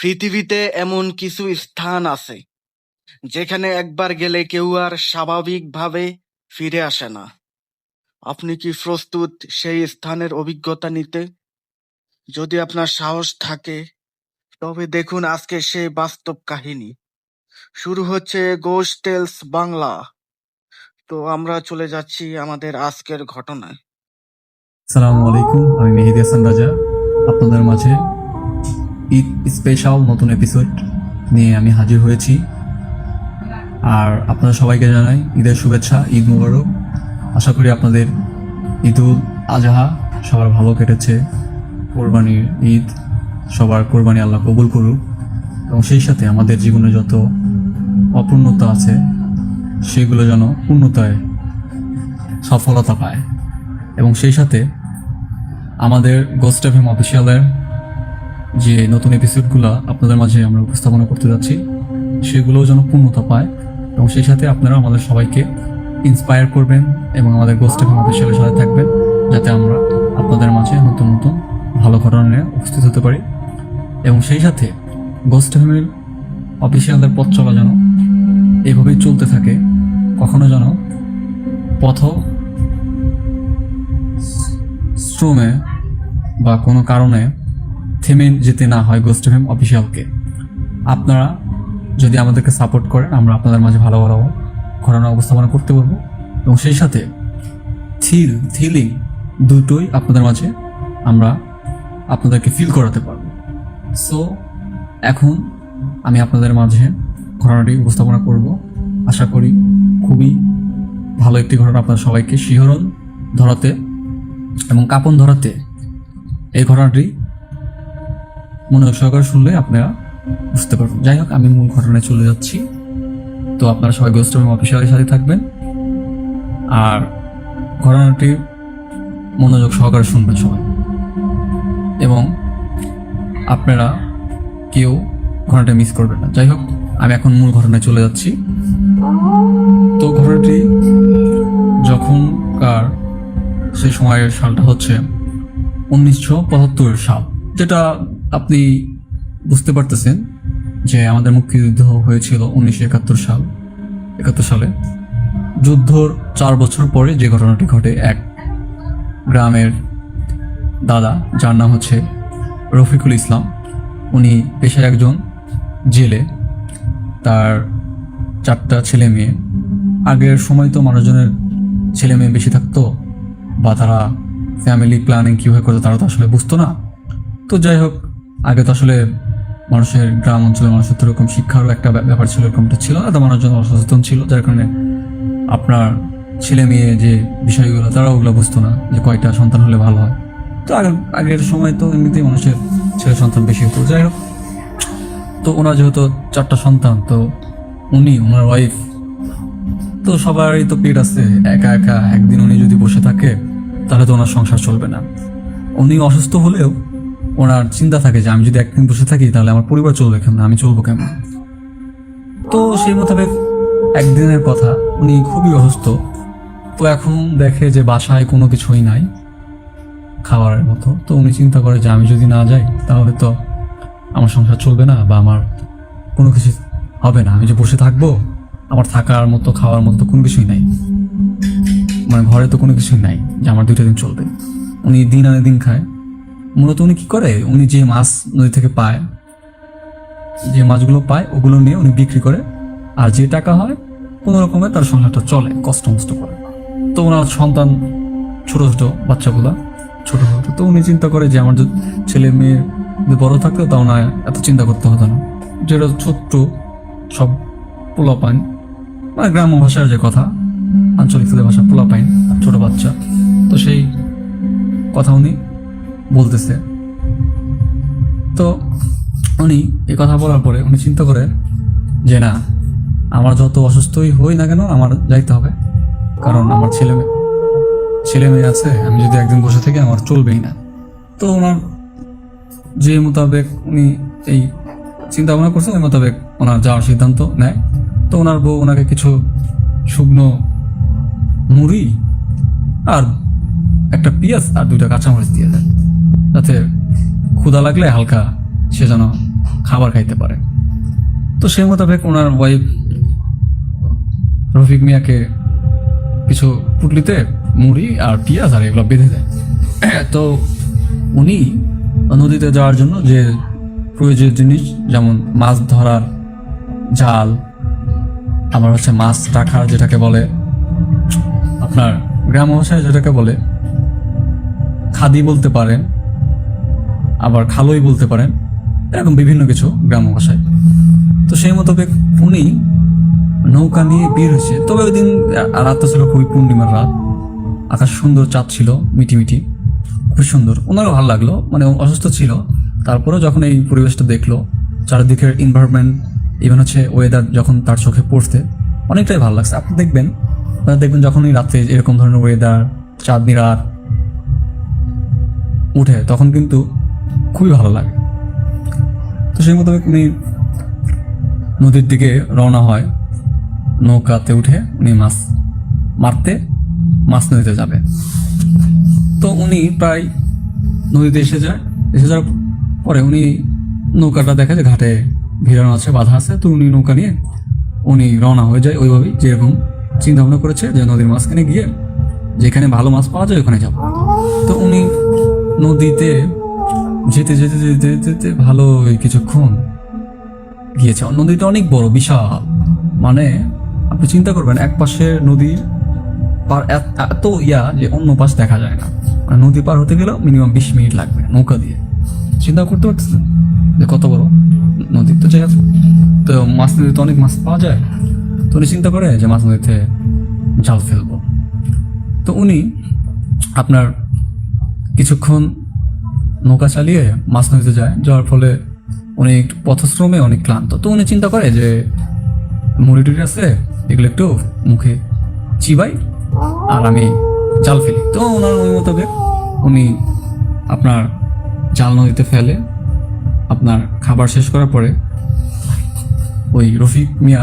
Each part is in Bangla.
পৃথিবীতে এমন কিছু স্থান আছে, যেখানে একবার গেলে কেউ আর স্বাভাবিকভাবে ফিরে আসে না। আপনি কি প্রস্তুত সেই স্থানের অভিজ্ঞতা নিতে? যদি আপনার সাহস থাকে, তবে দেখুন আজকে সেই বাস্তব কাহিনী। শুরু হচ্ছে গোস্ট টেলস বাংলা। তো আমরা চলে যাচ্ছি আমাদের আজকের ঘটনায়। সালামু আলাইকুম, আমি মেহেদি হাসান রাজা। আপনাদের মাঝে ঈদ স্পেশাল নতুন এপিসোড নিয়ে আমি হাজির হয়েছি। আর আপনারা সবাইকে জানাই ঈদের শুভেচ্ছা, ঈদ মুবারক। আশা করি আপনাদের ঈদুল আজহা সবার ভালো কেটেছে। কোরবানির ঈদ সবার কোরবানি আল্লাহ কবুল করুক। এবং সেই সাথে আমাদের জীবনে যত অপূর্ণতা আছে, সেগুলো যেন পূর্ণতায় সফলতা পায়। এবং সেই সাথে আমাদের গোস্ট অফিসিয়ালের যে নতুন এপিসোডগুলো আপনাদের মাঝে আমরা উপস্থাপনা করতে যাচ্ছি, সেগুলোও যেন পূর্ণতা পায় এবং সেই সাথে আপনারা আমাদের সবাইকে ইন্সপায়ার করবেন এবং আমাদের গোস্ট এফ এম অফিসিয়ালের সাথে থাকবেন, যাতে আমরা আপনাদের মাঝে নতুন নতুন ভালো ঘটনা নিয়ে উপস্থিত হতে পারি। এবং সেই সাথে এফ এর অফিসিয়ালদের পথ চলা যেন এভাবেই চলতে থাকে, কখনো যেন পথ শ্রমে বা কোনো কারণে থেমে যেতে না হয় গোস্ট এফএম অফিসিয়ালকে আপনারা যদি আমাদেরকে সাপোর্ট করেন, আমরা আপনাদের মাঝে ভালো ভালো ঘটনা উপস্থাপনা করতে পারব। এবং সেই সাথে থিল থিলিং দুটোই আপনাদের মাঝে আমরা আপনাদেরকে ফিল করাতে পারব। সো এখন আমি আপনাদের মাঝে ঘটনাটি উপস্থাপনা করব। আশা করি খুবই ভালো একটি ঘটনা আপনাদের সবাইকে শিহরণ ধরাতে এবং কাপন ধরাতে এই ঘটনাটি মনোযোগ সহকারে শুনলে আপনারা বুঝতে পারবেন। যাই হোক, আমি মূল ঘটনায় চলে যাচ্ছি। তো আপনারা সবাই গোস্ট এবং অফিসিয়ালের সাথে থাকবেন। আর ঘটনাটি মনোযোগ সহকারে শুনবেন সবাই। এবং আপনারা কেউ ঘটনাটা মিস করবেন না। যাই হোক, আমি এখন মূল ঘটনায় চলে যাচ্ছি। তো ঘটনাটি যখনকার সেই সময়ের সালটা হচ্ছে উনিশশো পঁচাত্তর সাল, যেটা আপনি বুঝতে পারতেছেন যে আমাদের মুক্তিযুদ্ধ হয়েছিল উনিশশো একাত্তর সাল, একাত্তর সালে। যুদ্ধর চার বছর পরে যে ঘটনাটি ঘটে, এক গ্রামের দাদা, যার নাম হচ্ছে রফিকুল ইসলাম, উনি পেশায় একজন জেলে। তার চারটা ছেলে মেয়ে। আগের সময় তো মানুষজনের ছেলে মেয়ে বেশি থাকতো, বা তারা ফ্যামিলি প্ল্যানিং কীভাবে করতো তারা তো আসলে বুঝতো না। তো যাই হোক আগে তো আসলে মানুষের গ্রাম অঞ্চলে মানুষের তো এরকম শিক্ষারও একটা ব্যাপ- ব্যাপার ছিল, এরকমটা ছিল না। তো মানুষজন অসচেতন ছিল, যার কারণে আপনার ছেলে মেয়ে যে বিষয়গুলো তারা ওগুলো বুঝতো না যে কয়টা সন্তান হলে ভালো হয়। তো আগের আগের সময় তো এমনিতেই মানুষের ছেলে সন্তান বেশি হতো। যাই হোক, তো ওনার যেহেতু চারটা সন্তান, তো উনি, ওনার ওয়াইফ তো সবারই তো পেট আছে, একা একা একদিন উনি যদি বসে থাকে, তাহলে তো ওনার সংসার চলবে না। উনি অসুস্থ হলেও ওনার চিন্তা থাকে যে আমি যদি একদিন বসে থাকি তাহলে আমার পরিবার চলবে কেমন, আমি চলবো কেমন? তো সেই মোতাবেক একদিনের কথা, উনি খুবই অসুস্থ। তো এখন দেখে যে বাসায় কোনো কিছুই নাই, খাবারের মতো। তো উনি চিন্তা করে যে আমি যদি না যাই, তাহলে তো আমার সংসার চলবে না বা আমার কোনো কিছু হবে না। আমি যে বসে থাকব, আমার থাকার মতো, খাওয়ার মতো কোনো কিছুই নাই। মানে ঘরে তো কোনো কিছুই নাই যে আমার দুইটা দিন চলবে। উনি দিন আনে দিন খায়। মূলত উনি কি করে? উনি যে মাছ নদী থেকে পায়, যে মাছগুলো পায়, ওগুলো নিয়ে উনি বিক্রি করে, আর যে টাকা হয়, কোনো রকমে তার সংসারটা চলে, কষ্ট মষ্ট করে। তো ওনার সন্তান ছোট ছোট বাচ্চাগুলা, ছোট ছোট তো উনি চিন্তা করে যে আমার যদি ছেলে মেয়ে যদি বড় থাকতো তাও না এত চিন্তা করতে হতো না। যেটা ছোট্ট সব পোলা পোলাপাইন মানে গ্রাম্য ভাষার যে কথা, আঞ্চলিক ভাষা পোলাপাইন, ছোট বাচ্চা। তো সেই কথা উনি বলতেছে। তো উনি এই কথা বলার পরে উনি চিন্তা করে যে, না, আমার যত অসুস্থই হই না কেন, আমার যাইতে হবে। কারণ আমার ছেলে মেয়ে ছেলে মেয়ে আছে, আমি যদি একদিন বসে থেকে, আমার চলবেই না। তো ওনার যে মোতাবেক উনি এই চিন্তা ভাবনা করছেন, ওই মোতাবেক ওনার যাওয়ার সিদ্ধান্ত নেয়। তো ওনার বউ ওনাকে কিছু শুকনো মুড়ি আর একটা পেঁয়াজ আর দুইটা কাঁচামরিচ দিয়ে দেয়। যাতে ক্ষুধা লাগলে হালকা সে যেন খাবার খাইতে পারে। তো সেই মোতাবেক ওনার ওয়াইফ রফিক মিয়াকে কিছু পুটলিতে মুড়ি আর পিঁয়াজ আর এগুলো বেঁধে দেয়। তো উনি নদীতে যাওয়ার জন্য যে প্রয়োজনীয় জিনিস যেমন মাছ ধরার জাল, আবার হচ্ছে মাছ রাখার যেটাকে বলে, আপনার গ্রাম ভাষায় যেটাকে বলে, খাদি বলতে পারেন আবার খালই বলতে পারেন, এরকম বিভিন্ন কিছু গ্রাম ভাষায়। তো সেই মোতাবেক উনি নৌকা নিয়ে বের হয়েছে। তবে ওই দিন রাতটা ছিল খুবই পূর্ণিমার রাত। আকাশ সুন্দর, চাঁদ ছিল, মিটি মিটি খুব সুন্দর। ওনারও ভালো লাগল মানে অসুস্থ ছিল। তারপরে যখন এই পরিবেশটা দেখল, চারিদিকের এনভায়রনমেন্ট ইভেন হচ্ছে ওয়েদার যখন তার চোখে পড়তে অনেকটাই ভালো লাগছে। আপনি দেখবেন দেখবেন যখনই রাতে এরকম ধরনের ওয়েদার চাঁদনি রাত উঠে, তখন কিন্তু খুবই ভালো লাগে। তো সেই মোতাবেক উনি নদীর দিকে রওনা হয়। নৌকাতে উঠে উনি মাছ মারতে, মাছ নদীতে যাবে। তো উনি প্রায় নদীতে এসে যায়। এসে যাওয়ার পরে উনি নৌকাটা দেখে যে ঘাটে ভিড়ানো আছে, বাধা আছে। তো উনি নৌকা নিয়ে উনি রওনা হয়ে যায় ওইভাবেই, যেরকম চিন্তা ভাবনা করেছে যে নদীর মাঝখানে গিয়ে যেখানে ভালো মাছ পাওয়া যায় ওখানে যাব। তো উনি নদীতে যেতে যেতে যেতে যেতে ভালো কিছুক্ষণ গিয়েছে। নদীটা অনেক বড় বিশাল। মানে আপনি চিন্তা করবেন এক পাশে নদীর পার এত- ইয়া যে অন্য পাশ দেখা যায় না। মানে নদী পার হতে গেলেও মিনিমাম বিশ মিনিট লাগবে নৌকা দিয়ে। চিন্তা করতে পারতেছেন যে কত বড়? নদীর তো হোক, তো মাছ নদীতে অনেক মাছ পাওয়া যায়। তো উনি চিন্তা করে যে মাছ নদীতে জাল ফেলব। তো উনি আপনার কিছুক্ষণ নৌকা চালিয়ে মাছ নদীতে যায়, যাওয়ার ফলে উনি একটু পথশ্রমে অনেক ক্লান্ত। তো উনি চিন্তা করে যে, মুড়ি টুড়ি আছে, এগুলো একটু মুখে চিবাই আর আমি জাল ফেলি। তো ওনার ওই মোতাবেক উনি আপনার জাল নদীতে ফেলে, আপনার খাবার শেষ করার পরে ওই রফিক মিয়া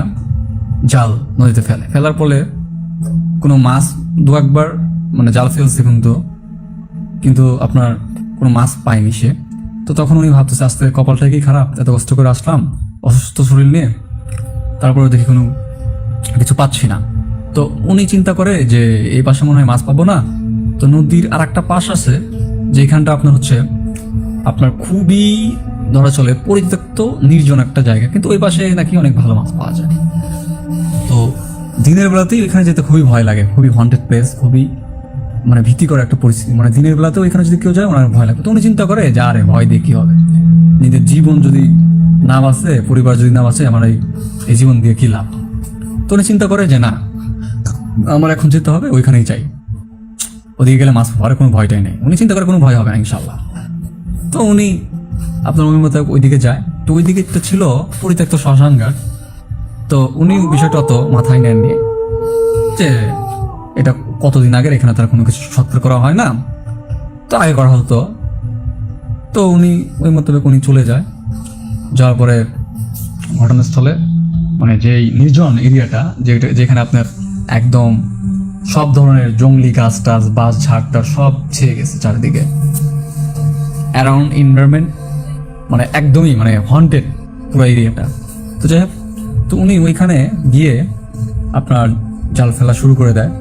জাল নদীতে ফেলে। ফেলার ফলে কোনো মাছ দু একবার মানে জাল ফেলছে কিন্তু কিন্তু আপনার কোনো মাছ পায়নি সে। তো তখন উনি ভাবতেছে আস্তে কপালটা কি খারাপ? এত কষ্ট করে আসলাম, অসুস্থ শরীর নিয়ে। তারপরে দেখি কোনো কিছু পাচ্ছি না। তো উনি চিন্তা করে যে, এই পাশে মনে হয় মাছ পাবো না। তো নদীর আর একটা পাশ আছে, যেখানটা আপনার হচ্ছে, আপনার খুবই ধরা চলে পরিত্যক্ত, নির্জন একটা জায়গা। কিন্তু ওই পাশে নাকি অনেক ভালো মাছ পাওয়া যায়। তো দিনের বেলাতেই ওইখানে যেতে খুবই ভয় লাগে, খুবই হন্টেড প্লেস খুবই মানে ভীতিকর একটা পরিস্থিতি। মানে দিনের বেলাতেও এখানে যদি কেউ যায়, ওনার ভয় লাগে তো উনি চিন্তা করে যে, আরে, ভয় দিয়ে কি হবে? নিজের জীবন যদি না বাঁচে, পরিবার যদি না বাঁচে, আমার এই এই জীবন দিয়ে কি লাভ? তো উনি চিন্তা করে যে, না, আমার এখন যেতে হবে, ওইখানেই চাই ওদিকে গেলে মাছ পাওয়ার কোনো ভয়টাই নেই। উনি চিন্তা করে কোনো ভয় হবে না ইনশাল্লাহ তো উনি আপনার ওই মতো ওইদিকে যায়। তো ওইদিকে তো ছিল পরিত্যক্ত শ্মশানঘাট তো উনি বিষয়টা অত মাথায় নেননি যে, এটা কতদিন আগের এখানে তার কোনো কিছু সত্তর করা হয় না? তো আগে করা হতো। তো উনি ওই মোতাবেক উনি চলে যায়। যাওয়ার পরে ঘটনাস্থলে মানে যেই নির্জন এরিয়াটা, যেটা যেখানে আপনার একদম সব ধরনের জঙ্গলি গাছ টাছ বাস ঝাড় টাড় সব ছেয়ে গেছে চারিদিকে। অ্যারাউন্ড এনভায়রনমেন্ট মানে একদমই মানে হন্টেড পুরো এরিয়াটা। তো যাই হোক, তো উনি ওইখানে গিয়ে আপনার জাল ফেলা শুরু করে দেয়।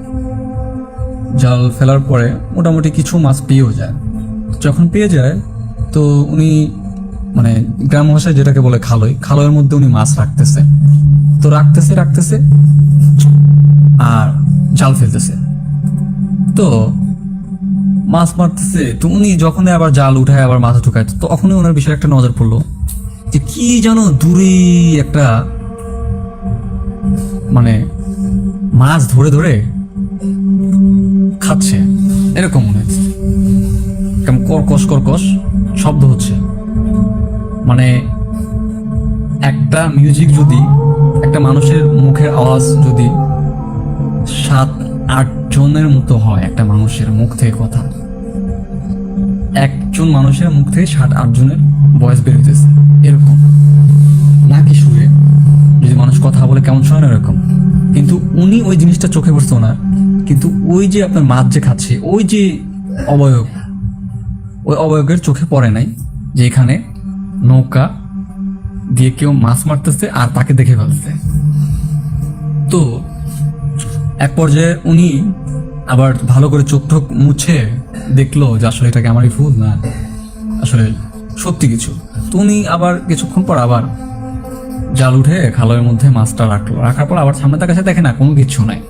জাল ফেলার পরে মোটামুটি কিছু মাছ পেয়েও যায়। যখন পেয়ে যায়, তো উনি মানে গ্রাম ভাষায় যেটাকে বলে খালই খালয়ের মধ্যে উনি মাছ রাখতেছে। তো রাখতেছে রাখতেছে, আর জাল ফেলতেছে। তো মাছ মারতেছে, তো উনি যখনই আবার জাল উঠায়, আবার মাথা ঢুকায় তখনই ওনার বিষয়ে একটা নজর পড়ল যে কি যেন দূরে একটা মানে মাছ ধরে ধরে খাচ্ছে। এরকম মনে হচ্ছে। কেমন কর্কশ কর্কশ শব্দ হচ্ছে। মানে একটা মিউজিক যদি, একটা মানুষের মুখের আওয়াজ যদি সাত, আট জনের মতো হয় একটা মানুষের মুখ থেকে কথা, একজন মানুষের মুখ থেকে ষাট আট জনের ভয়েস বের হইতেছে। এরকম। নাকি সুরে? যদি মানুষ কথা বলে কেমন শোনে না এরকম। কিন্তু উনি ওই জিনিসটা চোখে পড়তো না কিন্তু ওই যে আপনার মাছ যে খাচ্ছে, ওই যে অবয়ব, ওই অবয়বের চোখে পড়ে নাই যে এখানে নৌকা দিয়ে কেউ মাছ মারতেছে আর তাকে দেখে ফেলছে তো এক পর্যায়ে উনি আবার ভালো করে চোখ ঠোক মুছে দেখল যে আসলে এটাকে আমারই ভুল না, আসলে সত্যি কিছু। তো উনি আবার কিছুক্ষণ পর আবার জাল উঠে খালের মধ্যে মাছটা রাখল, রাখার পর আবার সামনে তার কাছে দেখে না, কোনো কিছু নাই।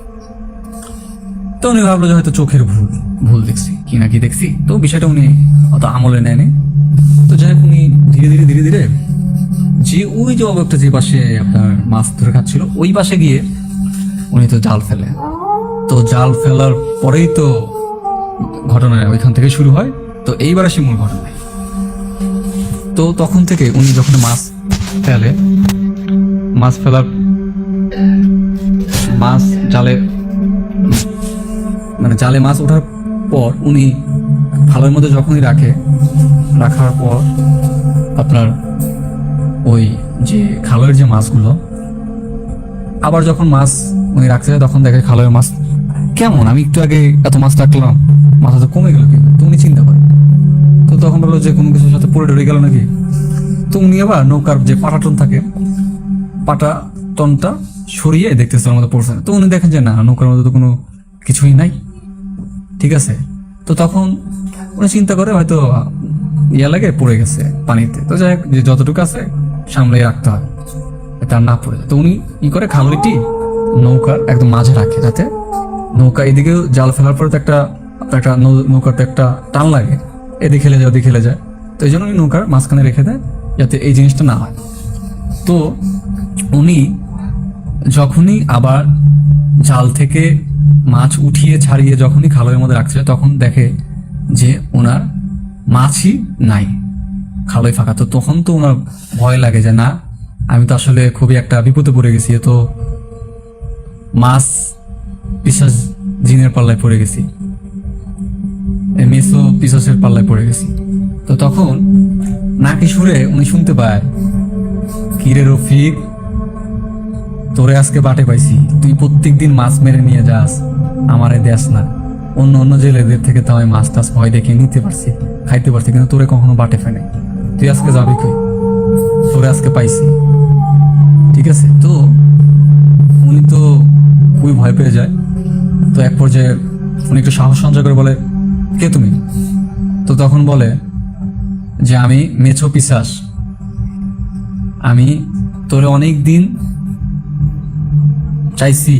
তো উনি ভাবলো যে হয়তো চোখের ভুল ভুল দেখছি। কি না কি দেখছি? তো বিষয়টা উনি অত আমলে নেয়নি। তো যাই হোক, উনি ধীরে ধীরে ধীরে ধীরে যে ওই যে অবকটা যে পাশে আপনার মাছ ধরে খাচ্ছিল, ওই পাশে গিয়ে উনি তো জাল ফেলে। তো জাল ফেলার পরেই তো ঘটনা ওইখান থেকে শুরু হয়। তো এইবার আসি মূল ঘটনায়। তো তখন থেকে উনি যখন মাছ ফেলে, মাছ ফেলার, মাছ জালে মানে জালে মাছ ওঠার পর উনি খালের মধ্যে যখনই রাখে, রাখার পর আপনার ওই যে খালের যে মাছগুলো, আবার যখন মাছ উনি রাখতে যায় তখন দেখে খালের মাছ কেমন? আমি একটু আগে এত মাছ রাখলাম মাথা তো কমে গেল কি তো উনি চিন্তা করেন তো তখন বলল যে কোনো কিছুর সাথে পড়ে ডরে গেল নাকি? তো উনি আবার নৌকার যে পাটাটন থাকে পাটা টনটা সরিয়ে দেখতেছে ওর মধ্যে পড়ছে। তো উনি দেখেন যে না, নৌকার মধ্যে তো কোনো কিছুই নাই। ঠিক আছে? তো তখন উনি চিন্তা করে হয়তো ইয়া লাগে পড়ে গেছে পানিতে। তো যাই হোক, যে যতটুকু আছে সামলে রাখতে হবে তার না পড়ে। তো উনি ই করে খালইটি নৌকার একদম মাঝে রাখে যাতে নৌকা এদিকেও জাল ফেলার পরে তো একটা একটা নৌকাতে একটা টান লাগে এদিকে খেলে যায় ওদিকে খেলে যায়। তো এই জন্য উনি নৌকার মাঝখানে রেখে দেয় যাতে এই জিনিসটা না হয়। তো উনি যখনই আবার জাল থেকে মাছ উঠিয়ে ছাড়িয়ে যখনই খালের মধ্যে রাখছে তখন দেখে যে ওনার মাছই নাই। খালোই ফাঁকা। তো তখন তো ওনার ভয় লাগে যে, না, আমি তো আসলে খুবই একটা বিপদে পড়ে গেছি। তো মাছ পিসাস জিনের পাল্লায় পড়ে গেছি। মেসো পিসাসের পাল্লায় পড়ে গেছি। তো তখন নাকি সুরে উনি শুনতে পায়, কিরে রফিক তোরে আজকে বাটে পাইছি। তুই প্রত্যেকদিন মাছ মেরে নিয়ে যাস। আমারে দেশ না। অন্য অন্য জেলেদের থেকে তো আমি মাছ টাছ ভয় দেখে নিতে পারছি, খাইতে পারছি, কিন্তু তোরে কখনো বাটে ফেনে তুই আজকে যাবি কই? তোরে আজকে পাইছি। ঠিক আছে? তো উনি তো খুবই ভয় পেয়ে যায়। তো এক পর্যায়ে উনি একটু সাহস সঞ্চয় করে বলে, কে তুমি? তো তখন বলে যে, আমি মেছো পিসাস। আমি তোরে অনেক দিন চাইছি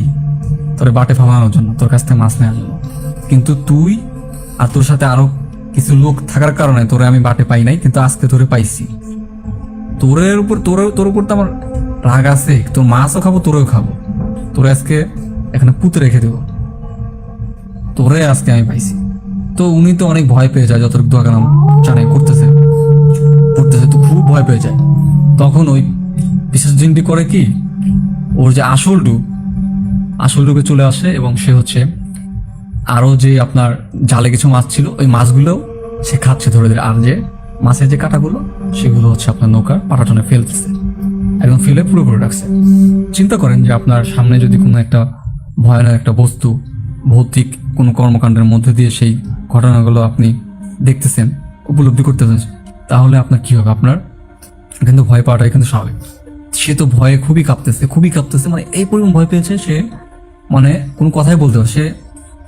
তোরে বাটে ফালানোর জন্য, তোর কাছ থেকে মাছ নেওয়ার জন্য। কিন্তু তুই আর তোর সাথে আরও কিছু লোক থাকার কারণে তোরে আমি বাটে পাই নাই, কিন্তু আজকে তোরে পাইছি। তোরের উপর, তোর তোর উপর তো আমার রাগ আছে, তোর মাছও খাব, তোরেও খাব। তোরে আজকে এখানে পুঁতে রেখে দেবো। তোরে আজকে আমি পাইছি। তো উনি তো অনেক ভয় পেয়ে যায়, যতটুকু কালাম জানে করতেছে। করতেছে তো খুব ভয় পেয়ে যায়। তখন ওই বিশেষ দিনটি করে কি? ওর যে আসল ডুব আসল ডুবে চলে আসে এবং সে হচ্ছে আরও যে আপনার জালে কিছু মাছ ছিল, ওই মাছগুলো সে খাচ্ছে ধরে ধরে। আর যে মাছের যে কাঁটাগুলো, সেগুলো হচ্ছে আপনার নৌকার পাটাটনে ফেলতেছে একদম ফেলে পুরো করে রাখছে। চিন্তা করেন যে আপনার সামনে যদি কোনো একটা ভয়ানক একটা বস্তু, ভৌতিক কোনো কর্মকাণ্ডের মধ্যে দিয়ে সেই ঘটনাগুলো আপনি দেখতেছেন, উপলব্ধি করতেছেন, তাহলে আপনার কি হবে? আপনার কিন্তু ভয় পাওয়াটাই কিন্তু স্বাভাবিক। সে তো ভয়ে খুবই কাঁপতেছে খুবই কাঁপতেছে মানে এই পরিমাণ ভয় পেয়েছে সে মানে কোনো কথাই বলতে সে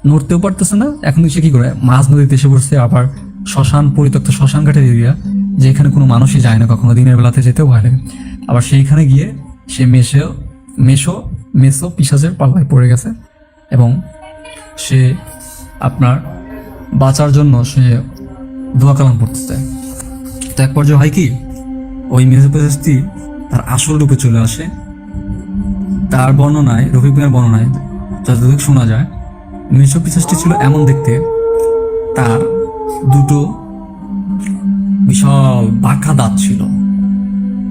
নড়তেও পারতেছে না। এখন সে কি করে? মাছ নদীতে এসে পড়ছে, আবার শ্মশান, পরিত্যক্ত শ্মশান ঘাটের এরিয়া যেখানে কোনো মানুষই যায় না কখনো, দিনের বেলাতে যেতেও ভয় লাগে। আবার সেইখানে গিয়ে সে মেশো মেশো মেসো পিসাজের পাল্লায় পড়ে গেছে এবং সে আপনার বাঁচার জন্য সে দোয়া কালাম পড়তেছে। তো এক পর্যায়ে হয় কি? ওই মেসোপেস্তি তার আসল রূপে চলে আসে। তার বর্ণনায় রফিক ভাইয়ের বর্ণনায় যতটুকু শোনা যায় মেসোপিসাসটি ছিল এমন দেখতে। তার দুটো বিশাল বাঁকা দাঁত ছিল।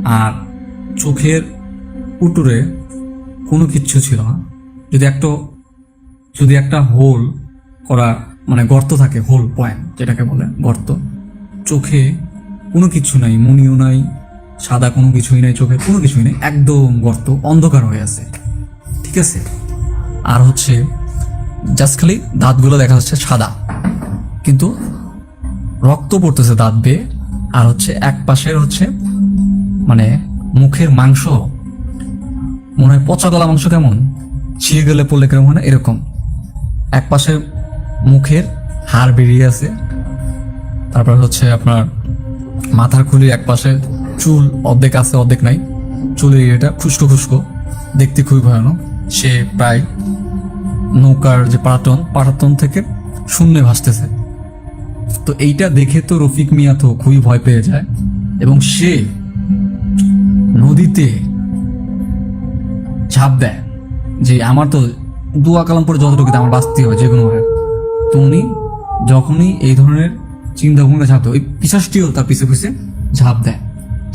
আর চোখের উটুরে কোনো কিচ্ছু ছিল না। যদি একটা যদি একটা হোল করা মানে গর্ত থাকে, হোল পয়েন্ট যেটাকে বলে, গর্ত, চোখে কোনো কিছু নাই, মনিও নাই, সাদা কোনো কিছুই নাই, চোখে কোনো কিছুই নেই, একদম গর্ত, অন্ধকার হয়ে আছে। ঠিক আছে? আর হচ্ছে জাস্ট খালি দাঁতগুলো দেখা যাচ্ছে সাদা। কিন্তু রক্ত পড়তেছে দাঁত বেয়ে, আর হচ্ছে এক পাশের হচ্ছে মানে মুখের মাংস মনে হয় পচা গলা মাংস কেমন, ছিঁড়ে গেলে পড়লে কেমন হয় না, এরকম। এক পাশে মুখের হাড় বেরিয়ে আছে, তারপর হচ্ছে আপনার মাথার খুলি এক পাশে, চুল অর্ধেক আছে, অর্ধেক নাই। চুলের এটা খুস্কো খুস্কো দেখতে খুবই ভয়ানক। সে প্রায় নৌকার যে পাটাতন পাটাতন থেকে শূন্যে ভাসতেছে। তো এইটা দেখে তো রফিক মিয়া তো খুবই ভয় পেয়ে যায় এবং সে নদীতে ঝাঁপ দেয় যে আমার তো দুয়া কালাম পরে যতটুকু আমার বাঁচতে হবে, যে কোনো ভাবে। তো উনি যখনই এই ধরনের চিন্তা ভাবনা ঝাঁপ দেয়, ওই পিসাসটিও তার পিছে পিছে ঝাঁপ দেয়,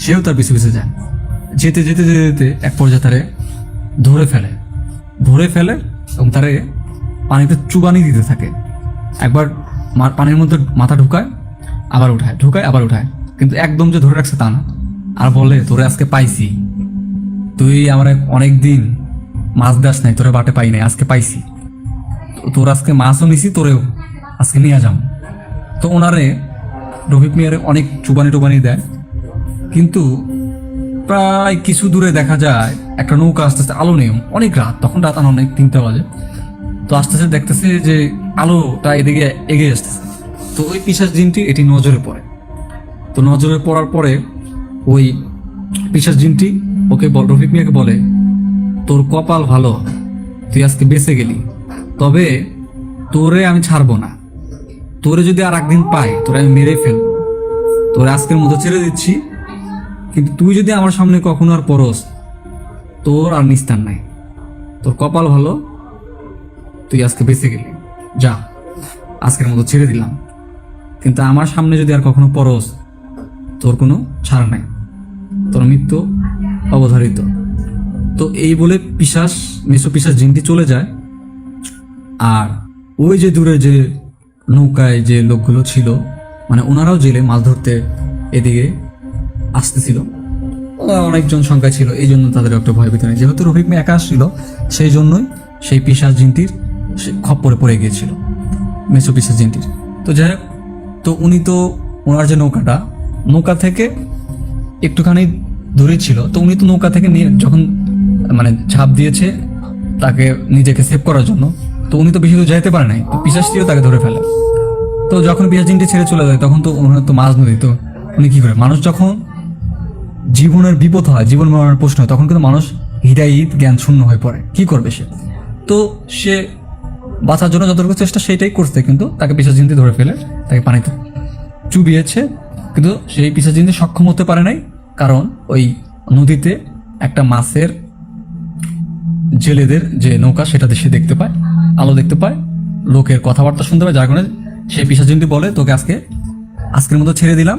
সেও তার পিছে পিছে যায়। যেতে যেতে যেতে যেতে এক পর্যায়ে তারে ধরে ফেলে। ধরে ফেলে এবং তারে পানিতে চুবানি দিতে থাকে। একবার পানির মধ্যে মাথা ঢুকায়, আবার উঠায়। ঢুকায়, আবার উঠায়। কিন্তু একদম যে ধরে রাখছে তা না। আর বলে, তোরে আজকে পাইছি। তুই আমার অনেক দিন মাছ দাস নাই, তোরে বাটে পাই নাই, আজকে পাইছি। তোর আজকে মাছও নিছি, তোরেও আজকে নিয়ে যাম তো ওনারে রফিক মিয়ারে অনেক চুবানি টুবানি দেয়। কিন্তু প্রায় কিছু দূরে দেখা যায় একটা নৌকা আস্তে আস্তে আলো নেই অনেক রাত, তখন রাত আর অনেক তিনটা বাজে। তো আস্তে আস্তে দেখতেছে যে আলোটা এদিকে এগিয়ে আসতেছে। তো ওই পিসাস জিনটি এটি নজরে পড়ে। তো নজরে পড়ার পরে ওই পিসাস জিনটি ওকে রফিক মিয়াকে বলে, তোর কপাল ভালো, তুই আজকে বেঁচে গেলি। তবে তোরে আমি ছাড়বো না। তোরে যদি আর একদিন পাই, তোরে আমি মেরে ফেলব। তোরে আজকের মতো ছেড়ে দিচ্ছি কিন্তু তুই যদি আমার সামনে কখনো আর পরস, তোর আর নিস্তার নাই। তোর কপাল ভালো, তুই আজকে বেঁচে গেলি। যা, আজকের মতো ছেড়ে দিলাম। কিন্তু আমার সামনে যদি আর কখনো পরস, তোর কোনো ছাড় নাই। তোর মৃত্যু অবধারিত। তো এই বলে পিসাস মেসো পিসাস জিনটি চলে যায়। আর ওই যে দূরে যে নৌকায় যে লোকগুলো ছিল মানে ওনারাও জেলে মাছ ধরতে এদিকে আসতেছিল। অনেকজন সংখ্যা ছিল এই জন্য তাদের একটা ভয় পেতে নেই। যেহেতু রফিক মেয়ে একা আসছিল সেই জন্যই সেই পিসাস জিনটির সে খপ্পরে পড়ে গিয়েছিল, মেসো পিসাস জিনটির। তো যাই হোক, তো উনি তো ওনার যে নৌকাটা, নৌকা থেকে একটুখানি দূরে ছিল, তো উনি তো নৌকা থেকে নিয়ে যখন মানে ঝাঁপ দিয়েছে তাকে নিজেকে সেভ করার জন্য, তো উনি তো বেশি দূর যাইতে পারে নাই, তো পিসাসটিও তাকে ধরে ফেলে। তো যখন পিসাস জিনটি ছেড়ে চলে যায়, তখন তো ওনার তো মাছ নদী, তো উনি কী করে, মানুষ যখন জীবনের বিপদ হয়, জীবন মরণের প্রশ্ন হয়, তখন কিন্তু মানুষ হৃদয়িত জ্ঞান শূন্য হয়ে পড়ে। কি করবে সে? তো সে বাঁচার জন্য যতটুকু চেষ্টা সেটাই করছে, কিন্তু তাকে পিসাস জিনতে ধরে ফেলে, তাকে পানিতে চুবিয়েছে, কিন্তু সেই পিসাস জিনতে সক্ষম হতে পারে নাই, কারণ ওই নদীতে একটা মাছের জেলেদের যে নৌকা সেটাতে সে দেখতে পায়, আলো দেখতে পায়, লোকের কথাবার্তা শুনতে পায়, যার কারণে সেই পিসাস জিনটি বলে, তোকে আজকে, আজকের মতো ছেড়ে দিলাম,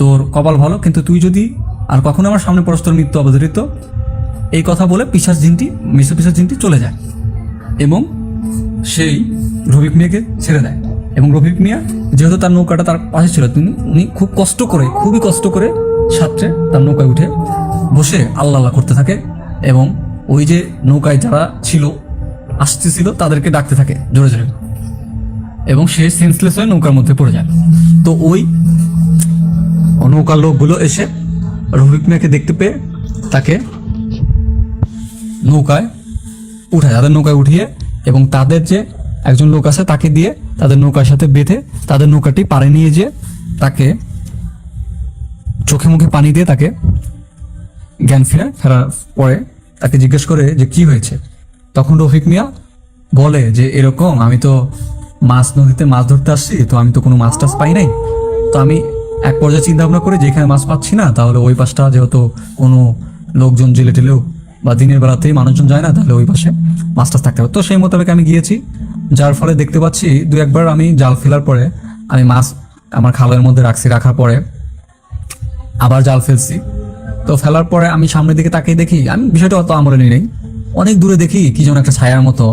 তোর কপাল ভালো, কিন্তু তুই যদি আর কখনো আমার সামনে পরস্পর মৃত্যু অবধারিত। এই কথা বলে পিসাস জিনটি মিশ্র পিসাস জিনটি চলে যায় এবং সেই রফিক মিয়াকে ছেড়ে দেয়। এবং রফিক মিয়া যেহেতু তার নৌকাটা তার পাশে ছিল, তিনি উনি খুব কষ্ট করে, খুবই কষ্ট করে সাঁতরে তার নৌকায় উঠে বসে আল্লাহ আল্লাহ করতে থাকে এবং ওই যে নৌকায় যারা ছিল, আসতেছিল, তাদেরকে ডাকতে থাকে জোরে জোরে। এবং সে সেন্সলেস হয়ে নৌকার মধ্যে পড়ে যায়। তো ওই নৌকার লোকগুলো এসে রফিক মিয়াকে দেখতে পেয়ে তাকে নৌকায় উঠায় তাদের নৌকায় উঠিয়ে এবং তাদের যে একজন লোক আছে তাকে দিয়ে তাদের নৌকার সাথে বেঁধে তাদের নৌকাটি পাড়ে নিয়ে যেয়ে তাকে চোখে মুখে পানি দিয়ে তাকে জ্ঞান ফিরে ফেরার পরে তাকে জিজ্ঞেস করে যে কি হয়েছে? তখন রফিক মিয়া বলে যে, এরকম, আমি তো মাছ নদীতে মাছ ধরতে আসছি, তো আমি তো কোনো মাছ টাছ পাই নাই। তো আমি এক পর্যায়ে চিন্তা ভাবনা করে যেখানে মাছ পাচ্ছি না, তাহলে ওই পাশটা যেহেতু কোনো লোকজন জেলে টেলেও বা দিনের বেলাতেই মানুষজন যায় না, তাহলে ওই পাশে মাছ টাছ থাকতে হবে। তো সেই মোতাবেক আমি গিয়েছি। যার ফলে দেখতে পাচ্ছি দু একবার আমি জাল ফেলার পরে আমি মাছ আমার খালের মধ্যে রাখছি, রাখার পরে আবার জাল ফেলছি। তো ফেলার পরে আমি সামনের দিকে তাকিয়ে দেখি, আমি বিষয়টা অত আমলে নিই অনেক দূরে দেখি কি যেন একটা ছায়ার মতো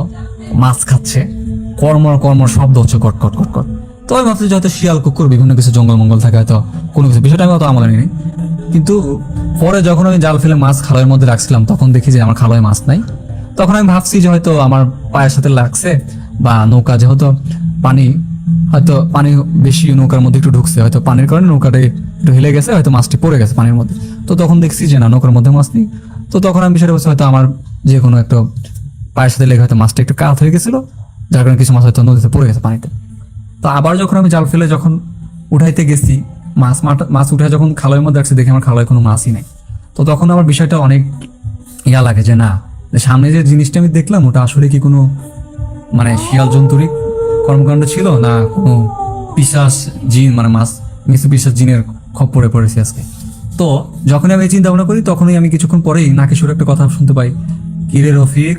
মাছ খাচ্ছে। কর্মর কর্মর শব্দ হচ্ছে, কট কট কট কট। তো আমি ভাবছি হয়তো শিয়াল, কুকুর, বিভিন্ন কিছু জঙ্গল মঙ্গল থাকে হয়তো, কোনো কিছু। বিষয়টা আমি অত আমলে নিই কিন্তু পরে যখন আমি জাল ফেলে মাছ খালের মধ্যে রাখছিলাম, তখন দেখি যে আমার খালায় মাছ নাই। তখন আমি ভাবছি যে হয়তো আমার পায়ের সাথে লাগছে বা নৌকা যেহেতু পানি, হয়তো পানি বেশি নৌকার মধ্যে একটু ঢুকছে। হয়তো পানির কারণে নৌকাটা একটু হেলে গেছে, হয়তো মাছটি পড়ে গেছে পানির মধ্যে। তো তখন দেখছি যে না, নৌকার মধ্যে মাছ নেই। তো তখন আমি বিষয়টা হয়তো আমার যে কোনো একটা পায়ের সাথে লেগে হয়তো মাছটা একটু কাত হয়ে গেছিল, যার কারণে কিছু মাছ হয়তো নদীতে পড়ে গেছে পানিতে। তো আবার যখন আমি জাল ফেলে যখন উঠাইতে গেছি, মাছ মাছ উঠে যখন খালয়ের মধ্যে আসছে দেখি আমার খালয়ে কোনো মাছই নেই। তো তখন আমার বিষয়টা অনেক ইয়া লাগে যে না সামনে যে জিনিসটা আমি দেখলাম, ওটা আসলে কি কোনো মানে শিয়াল জন্তুরিক কর্মকাণ্ড ছিল না কোনো পিসাস জিন মানে মাছ মিশু পিসাস জিনের খপ্পরে পড়েছি আজকে? তো যখনই আমি চিন্তা ভাবনা করি, তখনই আমি কিছুক্ষণ পরেই নাকি সুর একটা কথা শুনতে পাই। কিরে রফিক?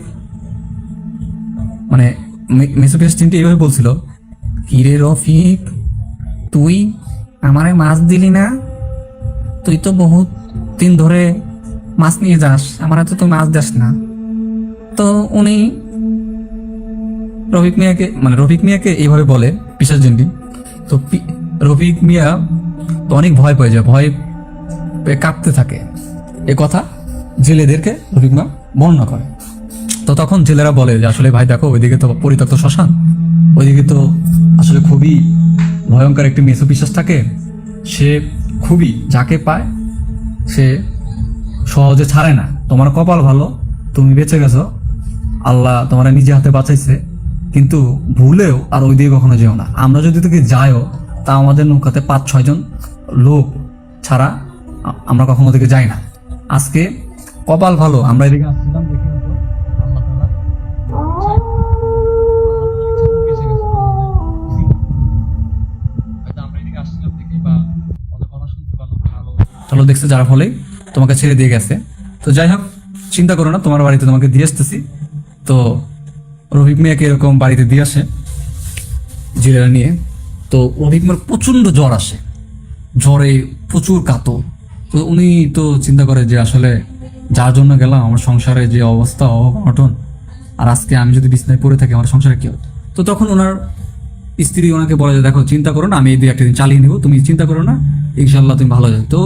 মানে মিশু পিসাস জিনটি এইভাবে বলছিল কিরে রফিক, তুই আমারে মাছ দিলি না? তুই তো বহুত দিন ধরে মাছ নিয়ে যাস, আমার হাতে তুই মাছ দাস না। তো উনি রফিক মিয়াকে মানে রফিক মিয়াকে এইভাবে বলে পিসার জেন্ডি তো রফিক মিয়া তো অনেক ভয় পেয়ে যায়, ভয় কাঁপতে থাকে। এ কথা জেলেদেরকে রফিক মিয়া বর্ণনা করে। তো তখন জেলেরা বলে যে, আসলে ভাই দেখো, ওইদিকে তো পরিত্যক্ত শ্মশান। ওইদিকে তো আসলে খুবই ভয়ঙ্কর একটি মেসো বিশ্বাস থাকে। সে খুবই যাকে পায়, সে সহজে ছাড়ে না। তোমার কপাল ভালো, তুমি বেঁচে গেছো। আল্লাহ তোমার নিজে হাতে বাঁচাইছে। কিন্তু ভুলেও আর ওই দিকে কখনো যেও না। আমরা যদি তোকে যাইও, তা আমাদের নৌকাতে পাঁচ ছয়জন লোক ছাড়া আমরা কখনো ওদিকে যাই না। আজকে কপাল ভালো, আমরা এদিকে আসছিলাম। চলো দেখছে যার ফলে তোমাকে ছেড়ে দিয়ে গেছে। তো যাই হোক, চিন্তা করো না, তোমার বাড়িতে তোমাকে দিয়ে আসতেছি। তো রফিক মিয়াকে এরকম বাড়িতে দিয়ে আসে জিরেরা নিয়ে। তো রফিক মিয়ার প্রচণ্ড জ্বর আসে। জ্বরে প্রচুর কাতো তো উনি তো চিন্তা করে যে আসলে যার জন্য গেলাম, আমার সংসারে যে অবস্থা, অঘটন, আর আজকে আমি যদি বিছনায় পড়ে থাকি, আমার সংসারে কি তো তখন ওনার স্ত্রী ওনাকে বলে যে, দেখো, চিন্তা করো না, আমি এই দুই একটা দিন চালিয়ে নেব। তুমি চিন্তা করো না ইনশাল্লাহ তুমি ভালো যাবে। তো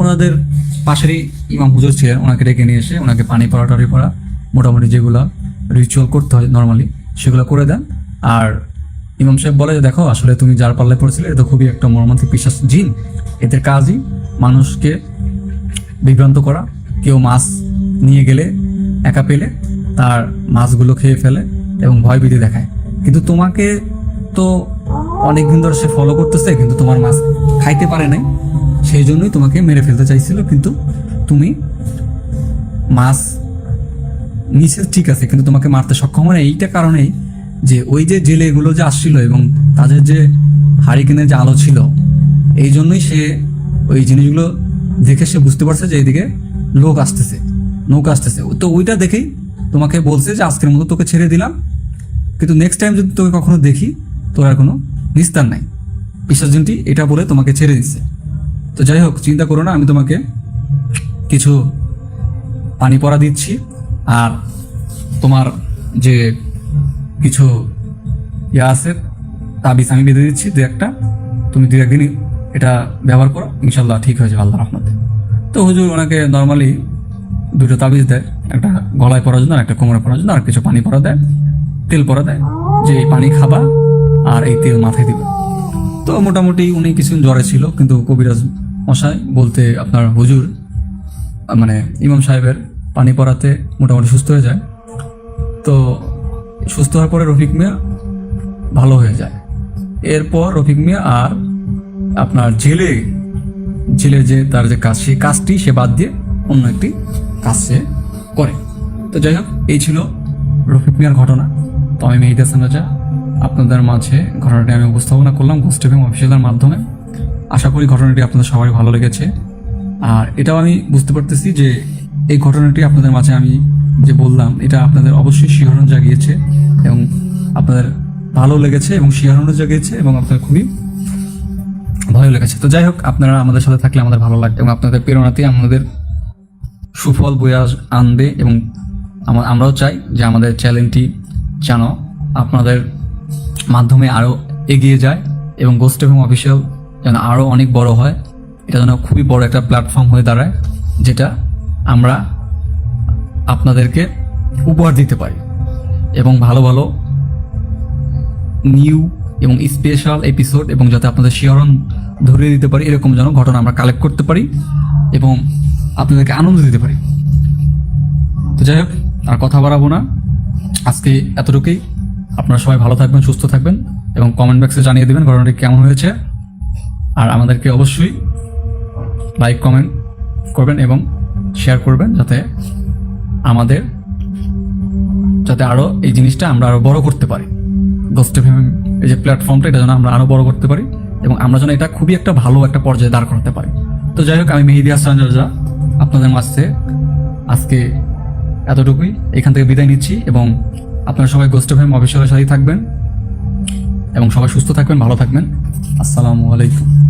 ওনাদের পাশেরই ইমাম হুজুর ছিলেন, ওনাকে ডেকে নিয়ে এসে ওনাকে পানি পড়া টানি পড়া, মোটামুটি যেগুলো রিচুয়াল করতে হয় নর্মালি সেগুলো করে দেন। আর ইমাম সাহেব বলে যে, দেখো, আসলে তুমি যার পাল্লায় পড়েছিলে, এটা খুবই একটা মর্মান্তিক বিশ্বাস জিন। এদের কাজই মানুষকে বিভ্রান্ত করা। কেউ মাছ নিয়ে গেলে একা পেলে, তার মাছগুলো খেয়ে ফেলে এবং ভয়ভীতি দেখায়। কিন্তু তোমাকে তো অনেকদিন ধরে সে ফলো করতেছে, কিন্তু তোমার মাছ খাইতে পারে নাই। সেই জন্যই তোমাকে মেরে ফেলতে চাইছিল, কিন্তু তুমি মাছ নিচে ঠিক আছে, কিন্তু তোমাকে মারতে সক্ষম হয় এইটা কারণেই যে ওই যে জেলেগুলো যে আসছিল এবং তাদের যে হারিকেনের যে আলো ছিল, এই জন্যই সে ওই জিনিসগুলো দেখে সে বুঝতে পারছে যে এইদিকে লোক আসতেছে, নৌকা আসতেছে। তো ওইটা দেখেই তোমাকে বলছে যে আজকের মতো তোকে ছেড়ে দিলাম, কিন্তু নেক্সট টাইম যদি তোকে কখনো দেখি, তোর আর কোনো নিস্তার নাই। বিশ্বাসজনটি এটা বলে তোমাকে ছেড়ে দিচ্ছে তো যাই হোক, চিন্তা করো না, আমি তোমাকে কিছু পানি পড়া দিচ্ছি। আর তোমার যে কিছু ইয়ে আছে, তাবিজ আমি বেঁধে দিচ্ছি, দু একটা। তুমি দু একদিন এটা ব্যবহার করো, ইনশাল্লাহ ঠিক হয়ে যাবে আল্লাহ রহমতে। তো হুজুর ওনাকে নর্মালি দুটো তাবিজ দেয়, একটা গলায় পরার জন্য একটা কোমরে পরার জন্য, আর কিছু পানি পরা দেয়, তেল পরা দেয়, যে এই পানি খাবা আর এই তেল মাথায় দিবে। তো মোটামুটি উনি কিছু জ্বরে ছিল, কিন্তু কবিরাজ মশাই বলতে আপনার হুজুর মানে ইমাম সাহেবের পানি পড়াতে মোটামুটি সুস্থ হয়ে যায়। তো সুস্থ হওয়ার পরে রফিক মিয়া ভালো হয়ে যায়। এরপর রফিক মিয়া আর আপনার জেলে জেলে যে তার যে কাজ, সেই কাজটি সে বাদ দিয়ে অন্য একটি কাজ সে করে। তো যাই হোক, এই ছিল রফিক মিয়ার ঘটনা। তো আমি মেহিদ আপনাদের মাঝে ঘটনাটি আমি উপস্থাপনা করলাম এবং অফিসিয়ালের মাধ্যমে। আশা করি ঘটনাটি আপনাদের সবাই ভালো লেগেছে। আর এটাও আমি বুঝতে পারতেছি যে এই ঘটনাটি আপনাদের মাঝে আমি যে বললাম, এটা আপনাদের অবশ্যই শিহরণ জাগিয়েছে এবং আপনাদের ভালো লেগেছে এবং শিহরণও জাগিয়েছে এবং আপনাদের খুবই ভয় লেগেছে। তো যাই হোক, আপনারা আমাদের সাথে থাকলে আমাদের ভালো লাগবে এবং আপনাদের প্রেরণাতে আমাদের সুফল বয়ে আনবে এবং আমা- আমরাও চাই যে আমাদের চ্যানেলটি যেন আপনাদের মাধ্যমে আরও এগিয়ে যায় এবং গোস্ট এবং অফিসিয়াল যেন আরও অনেক বড় হয়। এটা যেন খুবই বড় একটা প্ল্যাটফর্ম হয়ে দাঁড়ায়, যেটা আমরা আপনাদেরকে উপহার দিতে পারি। এবং ভালো ভালো নিউ এবং স্পেশাল এপিসোড এবং যাতে আপনাদের শিহরণ ধরিয়ে দিতে পারি, এরকম যেন ঘটনা আমরা কালেক্ট করতে পারি এবং আপনাদেরকে আনন্দ দিতে পারি। তো যাই হোক, আর কথা বাড়াবো না। আজকে এতটুকুই। আপনারা সবাই ভালো থাকবেন, সুস্থ থাকবেন এবং কমেন্ট বক্সে জানিয়ে দেবেন ঘটনাটি কেমন হয়েছে। আর আমাদেরকে অবশ্যই লাইক কমেন্ট করবেন এবং শেয়ার করবেন যাতে আমাদের, যাতে আরও এই জিনিসটা আমরা আরও বড় করতে পারি। এফএম এই যে প্ল্যাটফর্মটা এটা যেন আমরা আরও বড় করতে পারি এবং আমরা যেন এটা খুবই একটা ভালো একটা পর্যায়ে দাঁড় করাতে পারি। তো যাই হোক, আমি মেহেদি হাসান রাজা, আপনাদের মাঝে আজকে এতটুকুই। এখান থেকে বিদায় নিচ্ছি এবং আপনারা সবাই গোস্ট এফএম অফিসিয়ালের সাথেই থাকবেন এবং সবাই সুস্থ থাকবেন, ভালো থাকবেন। আসসালামু আলাইকুম।